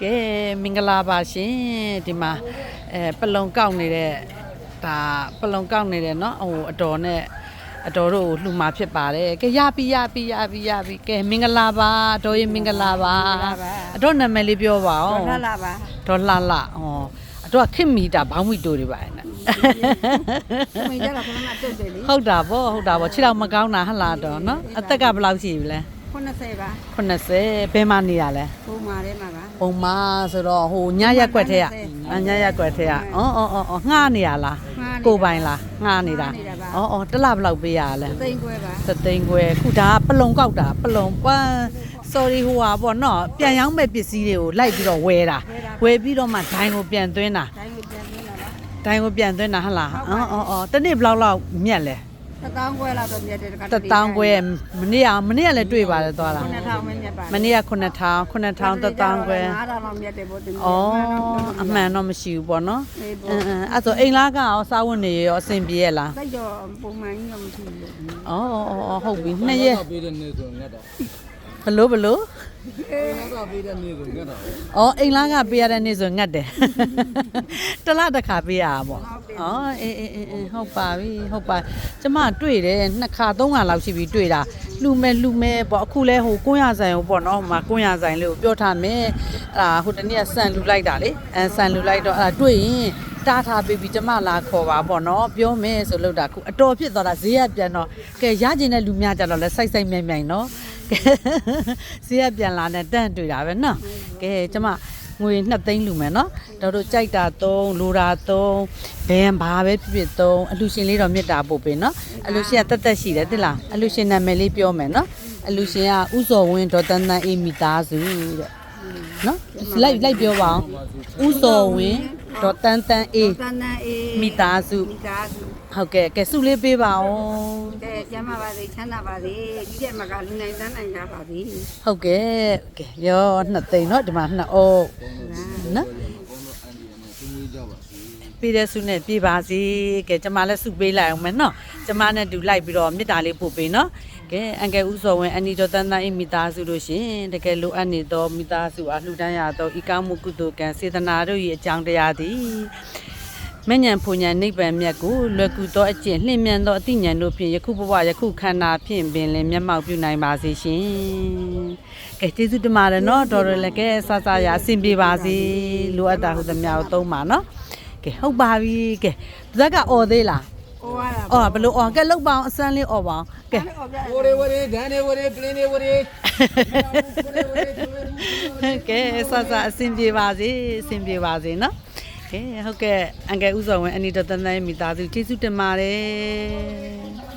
ကဲမင်္ဂလာပါရှင်ဒီမှာအဲပလုံကောက်နေတဲ့ဒါပလုံကောက်နေတယ်เนาะဟိုအတော်နဲ့အတော်တို့ကိုလှူมาဖြစ်ပါတယ်ကဲရပြီရပြီရပြီရပြီကဲမင်္ဂလာပါအတော်ရင်မင်္ဂလာပါအတော်နာမည်လေးပြောပါဦး လာလာပါ ဒေါ်လာလာဟောအတော်ကခင်မီတာဘောင်းမီတိုတွေပါနဲ့ မင်းကြတော့ခဏမှတုတ်တယ်လေ ဟုတ်တာဗောဟုတ်တာဗောခြေထောက်မကောင်းတာဟလားတော့เนาะအသက်ကဘယ်လောက်ရှိပြီလဲ 90ပါ80ဘယ်မှနေရလဲပုံမာထဲမှာပါပုံမဆိုတော့ဟိုညရက်ကွက်ထဲက80အညရက်ကွက်ထဲကအော်အော်အော်အော်ငှားနေရလားငှားနေတာကိုယ်ပိုင်လားငှားနေတာငှားနေတာပါအော်အော်တစ်လဘယ်လောက်ပေးရလဲသိန်းခွဲပါသသိန်းခွဲခုဒါကပလုံကောက်တာပလုံပန်း sorry ဟိုဟာပေါ့နော်ပြန်ရောင်းမဲ့ပစ္စည်းတွေကိုလိုက်ပြီးတော့ဝယ်တာဝယ်ပြီးတော့မှဒိုင်းကိုပြန်သွင်းတာတိုင်းကိုပြန်နေတာပါဒိုင်းကိုပြန်သွင်းတာဟုတ်လားဟုတ်ပါအော်အော်အော်တစ်နေ့ဘယ်လောက်လောက်မြက်လဲ တထောင်ခွဲလောက်တော့မြတ်တယ်တခါတထောင်ခွဲမနေ့ကမနေ့ကလည်းတွေ့ပါတယ်သွားတာ9000ပဲမြတ်ပါမနေ့က9000 9000တထောင်ခွဲ9000လောက်မြတ်တယ်ပေါ့တင်ဩအမှန်တော့မရှိဘူးပေါ့နော်အင်းအဲ့ဆိုအိမ်လားကရောစားဝတ်နေရောအဆင်ပြေရဲ့လားတိုက်တော့ပုံမှန်ကြီးတော့မရှိဘူးဩဩဟုတ်ပြီနှစ်ရက်ပေးတဲ့နေ့ဆိုမြတ်တာ ဘလို့ဘလို့အော်အိမ်လားကပေးရတဲ့နေ့ဆိုငတ်တယ်တလားတစ်ခါပေးရတာပေါ့အော်အေးအေးအေးဟုတ်ပါပြီဟုတ်ပါကျမတွေ့တယ်နှစ်ခါသုံးခါလောက်ရှိပြီတွေ့တာလှူမဲ့လှူမဲ့ပေါ့အခုလဲဟိုကွန်းရဆိုင်ကိုပေါ့နော်ဟိုမှာကွန်းရဆိုင်လေးကိုပြောထားမယ်အဲ့ဒါဟိုတနေ့ကဆန်လှူလိုက်တာလေအဲဆန်လှူလိုက်တော့အဲ့ဒါတွေ့ရင်တားထားပြီးပြီကျမလာခေါ်ပါပေါ့နော်ပြောမယ်ဆိုလို့တာခုအတော်ဖြစ်သွားတာဈေးရပြန်တော့ကဲရကျင်တဲ့လူများကြတော့လဲစိုက်စိုက်မြိုင်မြိုင်နော် ဈေးကပြန်လာတဲ့တန့်တွေ့တာပဲနော်ကဲကျမငွေ2သိန်းလူမယ်နော်တို့တို့ကြိုက်တာ3လိုတာ3ဘယ်ဘာပဲဖြစ်ဖြစ်3အလူရှင်လေးတော့မြတ်တာပို့ပေးနော်အလူရှင်ကတက်တက်ရှိတယ်တိလားအလူရှင်နာမည်လေးပြောမယ်နော်အလူရှင်ကဥစော်ဝင်းဒေါ်တန်းတန်းအေးမိသားစုတဲ့နော်လိုက်လိုက်ပြောပါအောင်ဥစော်ဝင်းဒေါ်တန်းတန်းအေးတန်တန်အေးမိသားစုမိသားစု ဟုတ်ကဲ့ကဲစုလေးပေးပါဦး ကဲကျမ်းပါပါစေချမ်းသာပါစေဒီတဲ့မှာကလူနိုင်တန်းနိုင်ကြပါစေ ဟုတ်ကဲ့ကဲရောနှစ်သိန်းเนาะဒီမှာနှစ်အုပ်နော် သူမွေးကြပါစေ ပေးတဲ့စုနဲ့ပြေးပါစီကဲကျမလည်းစုပေးလိုက်အောင်မယ်เนาะကျမနဲ့တူလိုက်ပြီးတော့မေတ္တာလေးပို့ပေးเนาะကဲအန်ကယ်ဦးစောဝင်းအန်နီတော်တန်တန်အိမိသားစုလို့ရှင်တကယ်လိုအပ်နေသောမိသားစုအားလှူဒန်းရသောဤကောင်းမှုကုသိုလ်ကံစေတနာတို့၏အကြောင်းတရားသည် မဉ္ဇဉ်ဖူဉ္ဇဉ်နိဗ္ဗာန်မြတ်ကိုလွယ်ကူသောအကျင့်လှင့်မြန်သောအသိဉာဏ်တို့ဖြင့်ယခုဘဝယခုခန္ဓာဖြင့်ပင်လင်မျက်မှောက်ပြုနိုင်ပါစေရှင်။ကဲကျေးဇူးတင်ပါတယ်နော်တော်တော်လည်းကဲဆဆရအဆင်ပြေပါစေလိုအပ်တာဟုတ်သမျှကိုသုံးပါနော်။ကဲဟုတ်ပါပြီကဲဇက်ကအော်သေးလားဟိုရတာ။အော်ဘလို့အော်ကဲလောက်ပါအောင်အစမ်းလေးအော်ပါအောင်ကဲဝရေဝရေဒန်နေဝရေပလင်းနေဝရေကဲဆဆအဆင်ပြေပါစေအဆင်ပြေပါစေနော် ကဲဟုတ်ကဲ့အန်ကယ်ဥစောဝင်အနီတော်တန်တန်ရဲ့မိသားစုကျေးဇူးတင်ပါတယ်